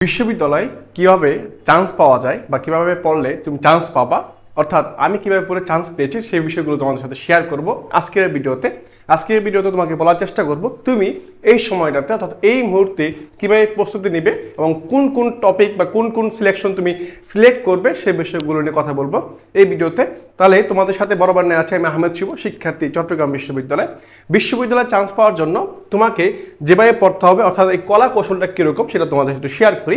বিশ্ববিদ্যালয় কীভাবে চান্স পাওয়া যায় বা কীভাবে পড়লে তুমি চান্স পাবা? অর্থাৎ আমি কীভাবে পড়ে চান্স পেয়েছি সেই বিষয়গুলো তোমাদের সাথে শেয়ার করব আজকের ভিডিওতে। আজকের ভিডিওতে তোমাকে বলার চেষ্টা করব, তুমি এই সময়টাতে, অর্থাৎ এই মুহূর্তে কীভাবে প্রস্তুতি নেবে এবং কোন কোন টপিক বা কোন কোন সিলেকশন তুমি সিলেক্ট করবে সেই বিষয়গুলো নিয়ে কথা বলব এই ভিডিওতে। তাহলে তোমাদের সাথে বরাবর নিয়ে আছে আমি আহমেদ শিব, শিক্ষার্থী, চট্টগ্রাম বিশ্ববিদ্যালয়। বিশ্ববিদ্যালয়ে চান্স পাওয়ার জন্য তোমাকে যেভাবে পড়তে হবে, অর্থাৎ এই কলা কৌশলটা কীরকম সেটা তোমাদের সাথে শেয়ার করি।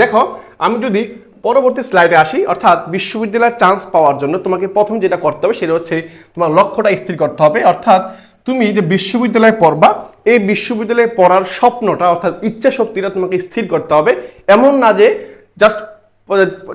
দেখো, আমি যদি পরবর্তী স্লাইডে আসি। অর্থাৎ বিশ্ববিদ্যালয়ের চান্স পাওয়ার জন্য তোমাকে প্রথম যেটা করতে হবে সেটা হচ্ছে তোমার লক্ষ্যটা স্থির করতে হবে। অর্থাৎ তুমি যে বিশ্ববিদ্যালয়ে পড়বা, এই বিশ্ববিদ্যালয়ে পড়ার স্বপ্নটা, অর্থাৎ ইচ্ছা শক্তিটা তোমাকে স্থির করতে হবে। এমন না যে জাস্ট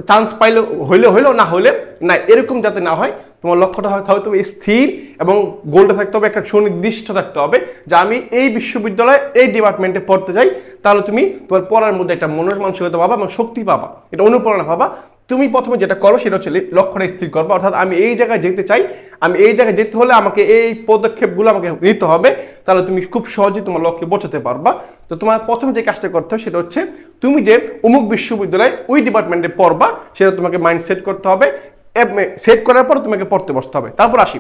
চান্স পাইলে হইলে হইল, না হইলে না এরকম যাতে না হয়, তোমার লক্ষ্যটা হয়তো স্থির এবং গোলটা থাকতে হবে, একটা সুনির্দিষ্ট থাকতে হবে যে আমি এই বিশ্ববিদ্যালয়ে এই ডিপার্টমেন্টে পড়তে চাই। তাহলে তুমি তোমার পড়ার মধ্যে একটা মনের মানসিকতা পাবা এবং শক্তি পাবা। এটা অনুপ্রেরণা পাবা। তুমি প্রথমে যেটা করো সেটা হচ্ছে লক্ষ্যটা স্থির করবে। অর্থাৎ আমি এই জায়গায় যেতে চাই, আমি এই জায়গায় যেতে হলে আমাকে এই পদক্ষেপগুলো আমাকে নিতে হবে, তাহলে তুমি খুব সহজেই তোমার লক্ষ্যে পৌঁছাতে পারবা। তো তোমার প্রথমে যে কাজটা করতে হবে সেটা হচ্ছে, তুমি যে অমুক বিশ্ববিদ্যালয়ে ওই ডিপার্টমেন্টে পড়বা, সেটা তোমাকে মাইন্ড সেট করতে হবে সেট করার পর তোমাকে পড়তে বসতে হবে। তারপর আসি।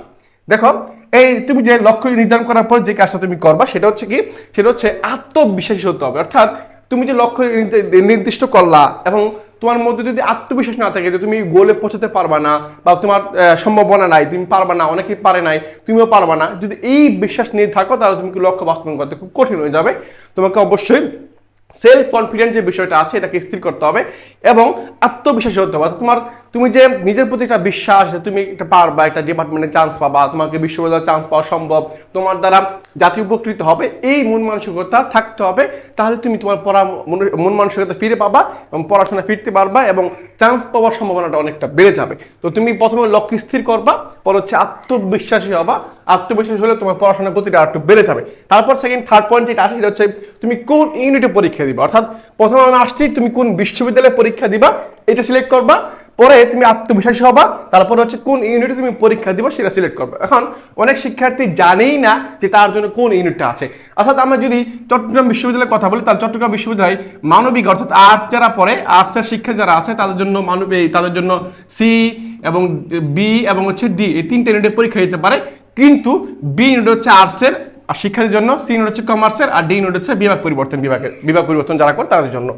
দেখো, এই তুমি যে লক্ষ্য নির্ধারণ করার পর যে কাজটা তুমি করবা, সেটা হচ্ছে কি? সেটা হচ্ছে আত্মবিশ্বাসী হতে হবে। অর্থাৎ তুমি যে লক্ষ্য নির্দি- নির্দিষ্ট করলা এবং তোমার মধ্যে যদি আত্মবিশ্বাস না থাকে যে তুমি গোলে পৌঁছাতে পারবা না বা তোমার সম্ভাবনা নাই, তুমি পারবা না, অনেকেই পারে নাই, তুমিও পারবা না, যদি এই বিশ্বাস নিয়ে থাকো, তাহলে তুমি লক্ষ্য বাস্তবায়ন করতে খুব কঠিন হয়ে যাবে। তোমাকে অবশ্যই সেলফ কনফিডেন্স যে বিষয়টা আছে, এটাকে স্থির করতে হবে এবং আত্মবিশ্বাসী হতে হবে। তোমার তুমি যে নিজের প্রতি একটা বিশ্বাস যে তুমি একটা পারবা, একটা ডিপার্টমেন্টে চান্স পাবা, তোমাকে বিশ্ববিদ্যালয়ে চান্স পাওয়া সম্ভব, তোমার দ্বারা জাতি উপকৃত হবে, এই মন মানসিকতা থাকতে হবে, তাহলে তুমি তোমার পড়া মন- মন মানসিকতা ফিরে পাবা এবং পড়াশোনা ফিরতে পারবা এবং চান্স পাওয়ার সম্ভাবনাটা অনেকটা বেড়ে যাবে। তো তুমি প্রথমে লক্ষ্য স্থির করবা, পর হচ্ছে আত্মবিশ্বাসী হবা, আত্মবিশ্বাসী হলে তোমার পড়াশোনার গতিটা একটু বেড়ে যাবে। তারপর সেকেন্ড থার্ড পয়েন্ট যেটা আসে হচ্ছে তুমি কোন ইউনিটে পরীক্ষা দিবা? অর্থাৎ প্রথমে আমি আসছি, তুমি কোন বিশ্ববিদ্যালয়ে পরীক্ষা দিবা, এটা সিলেক্ট করবা পরে তুমি আত্মবিশ্বাসী হবা, তারপর হচ্ছে কোন ইউনিটে তুমি পরীক্ষা দিবা সেটা সিলেক্ট করবে। এখন অনেক শিক্ষার্থী জানেই না যে তার জন্য কোন ইউনিটটা আছে। অর্থাৎ আমরা যদি চট্টগ্রাম বিশ্ববিদ্যালয়ের কথা বলি, তাহলে চট্টগ্রাম বিশ্ববিদ্যালয় মানবিক, অর্থাৎ আর্টস যারা পড়ে আর্টসের শিক্ষা যারা আছে, তাদের জন্য মানবিক তাদের জন্য সি এবং বি এবং হচ্ছে ডি এই তিনটে ইউনিটে পরীক্ষা দিতে পারে। কিন্তু বি ইউনিট হচ্ছে আর্টসের আর শিক্ষার্থীর জন্য সি নোট হচ্ছে কমার্সের আর ডি নোট হচ্ছে বিভাগ পরিবর্তন বিভাগের, বিভাগ পরিবর্তন যারা করে তাদের জন্য।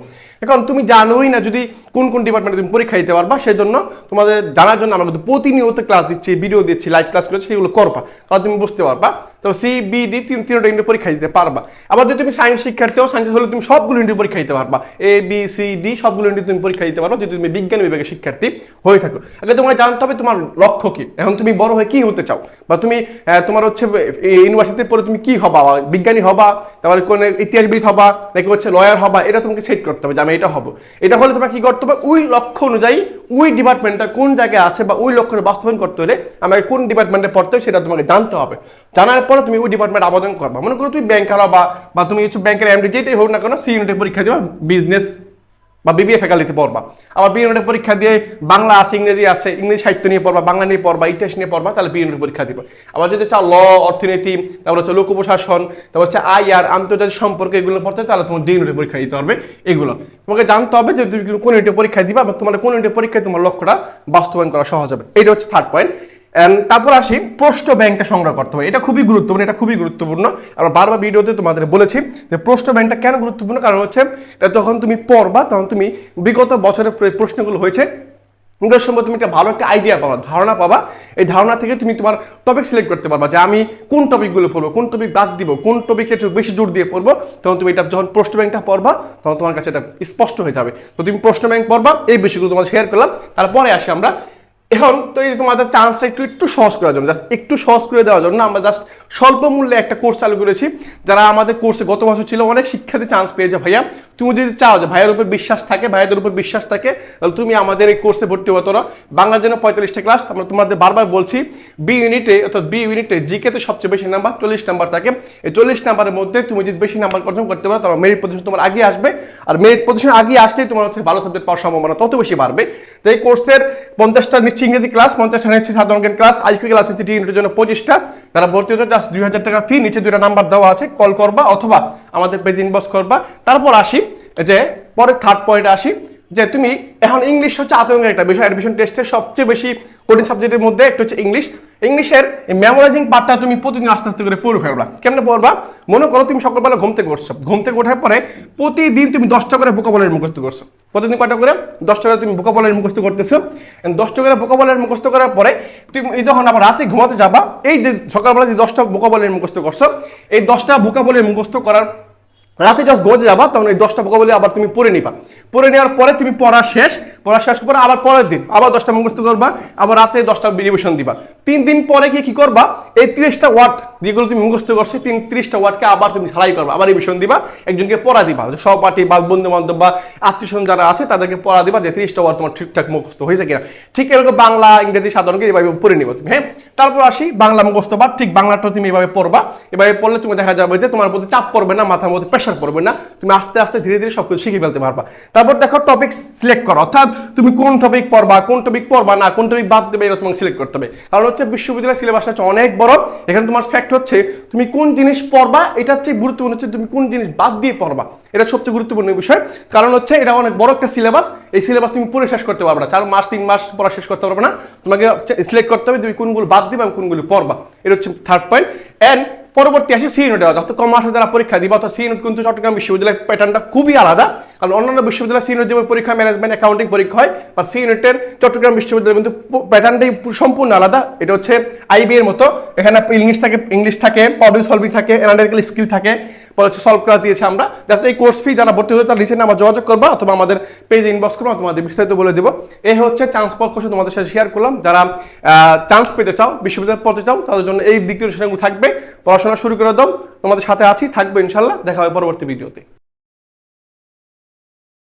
এখন তুমি জানোই না যদি কোন কোন ডিপার্টমেন্টে তুমি পরীক্ষা দিতে পারবা সেই জন্য তোমাদের জানার জন্য আমরা কিন্তু প্রতিনিয়ত ক্লাস দিচ্ছি ভিডিও দিচ্ছি লাইভ ক্লাস করেছি, সেগুলো করবা। তাহলে তুমি বুঝতে পারবা তো সি বি ডি তিন তিনটা ইউনিট পরীক্ষা দিতে পারবা। আবার যদি তুমি সায়েন্স শিক্ষার্থী হও সায়েন্স হলে তুমি সবগুলো ইউনিট পরীক্ষা দিতে পারবা। এ বি সি ডি সবগুলো ইউনিট তুমি পরীক্ষা দিতে পারবা যদি তুমি বিজ্ঞান বিভাগের শিক্ষার্থী হয়ে থাকো। আগে তোমার জানতে হবে তোমার লক্ষ্য কি। এখন তুমি বড় হয়ে কি হতে চাও? বা তুমি তোমার হচ্ছে ইউনিভার্সিটিতে পড়ে তুমি কি হবা? বিজ্ঞানী হবা, তারপরে কোন ইতিহাসবিদ হবা, নাকি হচ্ছে লয়ার হবা, এটা তোমাকে সেট করতে হবে যে আমি এটা হব। এটা হলে তোমাকে কি করতে হবে? ওই লক্ষ্য অনুযায়ী ওই ডিপার্টমেন্টটা কোন জায়গায় আছে বা ওই লক্ষ্যটা বাস্তবায়ন করতে হলে আমাকে কোন ডিপার্টমেন্টে পড়তে হবে সেটা তোমাকে জানতে হবে। জানার পরে তুমি ওই ডিপার্টমেন্ট আবেদন করবা। মনে করো তুমি ব্যাংকার বা বা তুমি কিছু ব্যাংকের এমডি যেটাই হোক না কেন সি ইউনিটের পরীক্ষা দেবা বিজনেস বা বিবিএ ফ্যাকাল্টিতে পড়বা। আবার বি ইউনিটের পরীক্ষা দিয়ে বাংলা আছে, ইংরেজি আছে ইংরেজি সাহিত্য নিয়ে পড়বা, বাংলা নিয়ে পড়বা, ইতিহাস নিয়ে পড়বা, তাহলে বি পরীক্ষা দিবা। আবার যদি চাও ল অর্থনীতি, তারপর হচ্ছে লোক প্রশাসন তারপর হচ্ছে আই আর আন্তর্জাতিক সম্পর্ক এগুলো পড়তে তাহলে তোমার ডি পরীক্ষা দিতে হবে এগুলো। তোমাকে জানতে হবে যে তুমি কোন ইউনিটের পরীক্ষা দিবা বা তোমার কোন ইউনিটের পরীক্ষায় তোমার লক্ষ্যটা বাস্তবায়ন করা সহজ হবে। এটা হচ্ছে থার্ড পয়েন্ট তারপর আসি, প্রশ্ন ব্যাংকটা সংগ্রহ করতে হবে। এটা খুবই গুরুত্বপূর্ণ, এটা খুবই গুরুত্বপূর্ণ। আমরা বারবার ভিডিওতে তোমাদের বলেছি যে প্রশ্ন ব্যাংকটা কেন গুরুত্বপূর্ণ? কারণ হচ্ছে, এটা যখন তুমি পড়বা, তখন তুমি বিগত বছরের প্রশ্নগুলো হয়েছে। মুখের সময় তুমি একটা ভালো একটা আইডিয়া পাবা, ধারণা পাবা। এই ধারণা থেকে তুমি তোমার টপিক সিলেক্ট করতে পারবা যে আমি কোন টপিকগুলো পড়ব, কোন টপিক বাদ দিব, কোন টপিকে একটু বেশি জোর দিয়ে পড়ব। তখন তুমি এটা যখন প্রশ্ন ব্যাংকটা পড়বা, তখন তোমার কাছে এটা স্পষ্ট হয়ে যাবে। তো তুমি প্রশ্ন ব্যাংক পড়বা, এই বিষয়গুলো তোমার শেয়ার করলাম। তারপরে আসি আমরা এখন তো এই তোমাদের চান্সটা একটু একটু সহজ করার জন্য জাস্ট একটু সহজ করে দেওয়ার জন্য আমরা জাস্ট স্বল্প মূল্যে একটা কোর্স চালু করেছি। যারা আমাদের কোর্সে গত বছর ছিল, অনেক শিক্ষার্থী চান্স পেয়েছে ভাইয়া। তুমি যদি চাও যে ভাইয়ের উপর বিশ্বাস থাকে, ভাইয়াদের উপর বিশ্বাস থাকে, তাহলে তুমি আমাদের এই কোর্সে ভর্তি হতো না বাংলার জন্য পঁয়তাল্লিশটা ক্লাস আমরা তোমাদের বারবার বলছি বি ইউনিটে অর্থাৎ বি ইউনিটে জিকেতে সবচেয়ে বেশি নাম্বার চল্লিশ নাম্বার থাকে। এই চল্লিশ নাম্বারের মধ্যে তুমি যদি বেশি নাম্বার অর্জন করতে পারো, তাহলে মেরিট পজিশন তোমার আগে আসবে। আর মেরিট পজিশন আগে আসলেই তোমার হচ্ছে ভালো সাবজেক্ট পাওয়ার সম্ভাবনা তত বেশি বাড়বে। তো এই কোর্সের পঞ্চাশটা নিচ্ছে ইংরেজি ক্লাস পঞ্চাশটা নিচ্ছে সাধারণ ক্লাস আইকিউ ক্লাস হচ্ছে ডি ইউনিটের জন্য পঁচিশটা। তারা ভর্তি হচ্ছে জাস্ট দুই হাজার টাকা ফি নিচে দুইটা নাম্বার দেওয়া আছে কল করবা অথবা আমাদের পেজ ইনবক্স করবা। তারপর আসি, যে পরে থার্ড পয়েন্ট আসি, যে তুমি এখন ইংলিশ হচ্ছে আতঙ্কের একটা বিষয় অ্যাডমিশন টেস্টের সবচেয়ে বেশি কঠিন সাবজেক্টের মধ্যে একটা হচ্ছে ইংলিশ ইংলিশের মেমোরাইজিং পার্টটা তুমি প্রতিদিন আস্তে আস্তে করে পড়ে ফেলবা। কেমনে পড়বা? মনে করো তুমি সকালবেলা ঘুম থেকে উঠছো। ঘুম থেকে ওঠার পরে প্রতিদিন তুমি দশটা করে বোকাবলের মুখস্থ করছ। প্রতিদিন কয়টা করে? দশটা করে তুমি বোকাবলের মুখস্থ করতেছো। দশটা করে বোকাবলের মুখস্থ করার পরে তুমি যখন আবার রাতে ঘুমাতে যাবা, এই যে সকালবেলা যে দশটা বোকাবলের মুখস্থ করছ, এই দশটা বোকাবলের মুখস্থ করার রাতে যখন গোজে যাবা, তখন এই দশটা বলে আবার তুমি পড়ে নিবা। পড়ে নেওয়ার পরে তুমি পড়া শেষ। পড়া শেষ করে আবার পরের দিন, আবার দশটা মুখস্থ করবা, আবার রাতে দশটা রিভিশন দিবা। তিন দিন পরে গিয়ে কি করবা? এই তিরিশটা ওয়ার্ড যেগুলো তুমি মুখস্থ করছ তিন, তিরিশটা ওয়ার্ডকে আবার তুমি ঝালাই করবা, আবার রিভিশন দিবা, একজনকে পড়া দিবা। সহপাঠী বা বন্ধু বান্ধব বা আত্মীয় যারা আছে, তাদেরকে পড়া দিবা যে তিরিশটা ওয়ার্ড তোমার ঠিকঠাক মুখস্থ হয়েছে কিনা। ঠিক এরকম বাংলা, ইংরেজি সাধারণকে এভাবে পড়ে নিবা তুমি হ্যাঁ? তারপর আসি, বাংলা মুখস্থ বা ঠিক বাংলাটা তুমি এভাবে পড়বা। এভাবে পড়লে তুমি দেখা যাবে যে তোমার প্রতি চাপ পড়বে না, মাথার মধ্যে প্রেশার পড়বে না। তুমি আস্তে আস্তে ধীরে ধীরে সবকিছু শিখে ফেলতে পারবা। তারপর দেখো টপিক সিলেক্ট করো, অর্থাৎ তুমি কোন টপিক পড়বা, কোন টপিক পড়বা না, কোন টপিক বাদ দেবে এটা তোমাকে সিলেক্ট করতে হবে। কারণ হচ্ছে বিশ্ববিদ্যালয়ের সিলেবাসটা হচ্ছে অনেক বড়। এখানে তোমার ফ্যাক্ট হচ্ছে, তুমি কোন জিনিস পড়বা, এটা হচ্ছে গুরুত্বপূর্ণ, হচ্ছে তুমি কোন জিনিস বাদ দিয়ে পড়বা। এটা সবচেয়ে গুরুত্বপূর্ণ বিষয়। কারণ হচ্ছে এটা অনেক বড় একটা সিলেবাস এই সিলেবাস তুমি পড়ে শেষ করতে পারবে না। চার মাস, তিন মাস পড়া শেষ করতে পারবে না। তোমাকে সিলেক্ট করতে হবে তুমি কোনগুলো বাদ দিবে এবং কোনগুলো পড়বা। এটা হচ্ছে থার্ড পয়েন্ট অ্যান্ড পরবর্তী আসে সি ইউনিটে যত কম আসে যারা পরীক্ষা দিবা, তো সি ইউনিট কিন্তু চট্টগ্রাম বিশ্ববিদ্যালয়ের প্যাটার্নটা খুবই আলাদা। কারণ অন্যান্য বিশ্ববিদ্যালয় সি ইউনিট যে পরীক্ষা ম্যানেজমেন্ট অ্যাকাউন্টিং পরীক্ষা হয় বা সি ইউনিটের চট্টগ্রাম বিশ্ববিদ্যালয় কিন্তু প্যাটার্নটাই সম্পূর্ণ আলাদা। এটা হচ্ছে আইবি এর মতো। এখানে ইংলিশ থাকে ইংলিশ থাকে প্রবলেম সলভিং থাকে অ্যানালিটিক্যাল স্কিল থাকে। হচ্ছে সলভ করা দিয়েছে আমরা। জাস্ট এই কোর্স ফি যারা ভর্তি হয়ে তার নিচে আমার যোগাযোগ করবা অথবা আমাদের পেজে ইনবক্স করব তোমাদের বিস্তারিত বলে দেবো। এই হচ্ছে চান্স পর কোর্স তোমাদের সাথে শেয়ার করলাম। যারা চান্স পেতে চাও, বিশ্ববিদ্যালয় পড়তে চাও, তাদের জন্য এই দিকগুলো থাকবে। পড়াশোনা শুরু করে দাও। তোমাদের সাথে আছি, থাকবে ইনশাল্লাহ দেখা হবে পরবর্তী ভিডিওতে